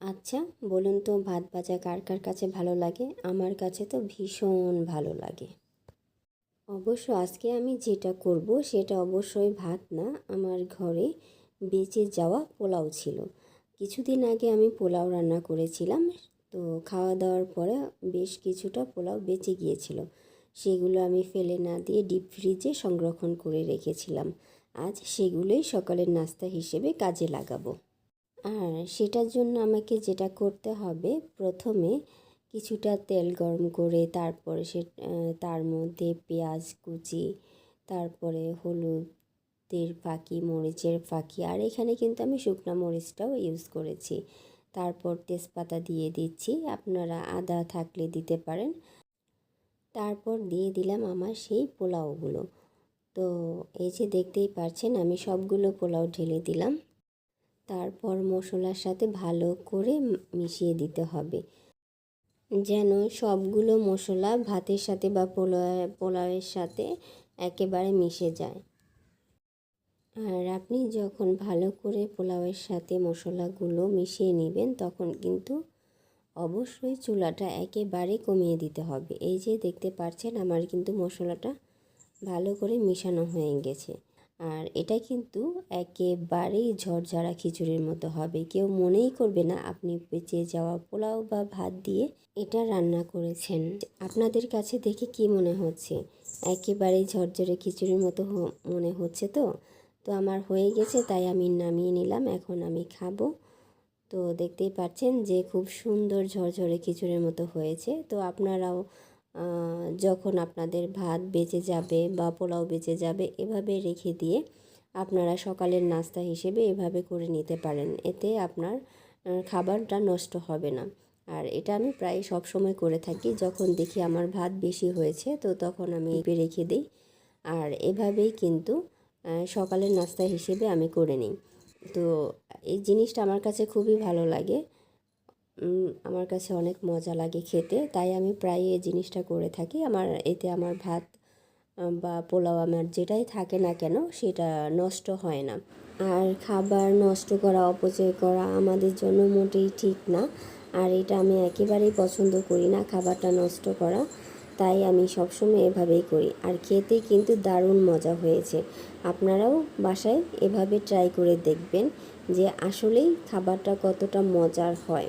আচ্ছা বলুন তো ভাত ভাজা কার কার কাছে ভালো লাগে? আমার কাছে তো ভীষণ ভালো লাগে। অবশ্য আজকে আমি যেটা করব সেটা অবশ্যই ভাত না, আমার ঘরে বেঁচে যাওয়া পোলাও ছিল। কিছুদিন আগে আমি পোলাও রান্না করেছিলাম, তো খাওয়া দাওয়ার পরে বেশ কিছুটা পোলাও বেঁচে গিয়েছিল। সেগুলো আমি ফেলে না দিয়ে ডিপ ফ্রিজে সংরক্ষণ করে রেখেছিলাম। আজ সেগুলোই সকালের নাস্তা হিসেবে কাজে লাগাবো। আর সেটার জন্য আমাকে যেটা করতে হবে, প্রথমে কিছুটা তেল গরম করে তারপরে সে তার মধ্যে পেঁয়াজ কুচি, তারপরে হলুদের ফাঁকি, মরিচের ফাঁকি, আর এখানে কিন্তু আমি শুকনো মরিচটাও ইউজ করেছি। তারপর তেজপাতা দিয়ে দিচ্ছি, আপনারা আদা থাকলে দিতে পারেন। তারপর দিয়ে দিলাম আমার সেই পোলাওগুলো। তো এই যে দেখতেই পাচ্ছেন, আমি সবগুলো পোলাও ঢেলে দিলাম। তারপর মশলার সাথে ভালো করে মিশিয়ে দিতে হবে। যেন সবগুলো মশলা ভাতের সাথে বা পোলাও, পোলাওয়ের সাথে একেবারে মিশে যায়। আর আপনি যখন ভালো করে পোলাওয়ের সাথে মশলাগুলো মিশিয়ে নেবেন, তখন কিন্তু অবশ্যই চুলাটা একেবারে কমিয়ে দিতে হবে। এই যে দেখতে পাচ্ছেন, আমার কিন্তু মশলাটা ভালো করে মিশানো হয়ে গেছে। আর এটা কিন্তু একেবারেই ঝরঝরা খিচুড়ির মতো হবে। কেউ মনেই করবে না আপনি বেঁচে যাওয়া পোলাও বা ভাত দিয়ে এটা রান্না করেছেন। আপনাদের কাছে দেখে কি মনে হচ্ছে? একেবারেই ঝরঝরে খিচুড়ির মতো মনে হচ্ছে তো? তো আমার হয়ে গেছে, তাই আমি নামিয়ে নিলাম, এখন আমি খাব। তো দেখতেই পাচ্ছেন যে খুব সুন্দর ঝরঝরে খিচুড়ির মতো হয়েছে। তো আপনারাও যখন আপনাদের ভাত বেঁচে যাবে বা পোলাও বেঁচে যাবে, এভাবে রেখে দিয়ে আপনারা সকালের নাস্তা হিসেবে এভাবে করে নিতে পারেন। এতে আপনার খাবারটা নষ্ট হবে না। আর এটা আমি প্রায় সব সময় করে থাকি। যখন দেখি আমার ভাত বেশি হয়েছে, তো তখন আমি রেখে দিই। আর এভাবেই কিন্তু সকালের নাস্তা হিসেবে আমি করে নিই। তো এই জিনিসটা আমার কাছে খুবই ভালো লাগে। আমার কাছে অনেক মজা লাগে খেতে, তাই আমি প্রায় এই জিনিসটা করে থাকি। আমার, এতে আমার ভাত বা পোলাও, আমার যেটাই থাকে না কেন, সেটা নষ্ট হয় না। আর খাবার নষ্ট করা, অপচয় করা আমাদের জন্য মোটেই ঠিক না। আর এটা আমি একেবারেই পছন্দ করি না, খাবারটা নষ্ট করা। তাই আমি সবসময় এভাবেই করি। আর খেতে কিন্তু দারুণ মজা হয়েছে। আপনারাও বাসায় এভাবে ট্রাই করে দেখবেন যে আসলেই খাবারটা কতটা মজার হয়।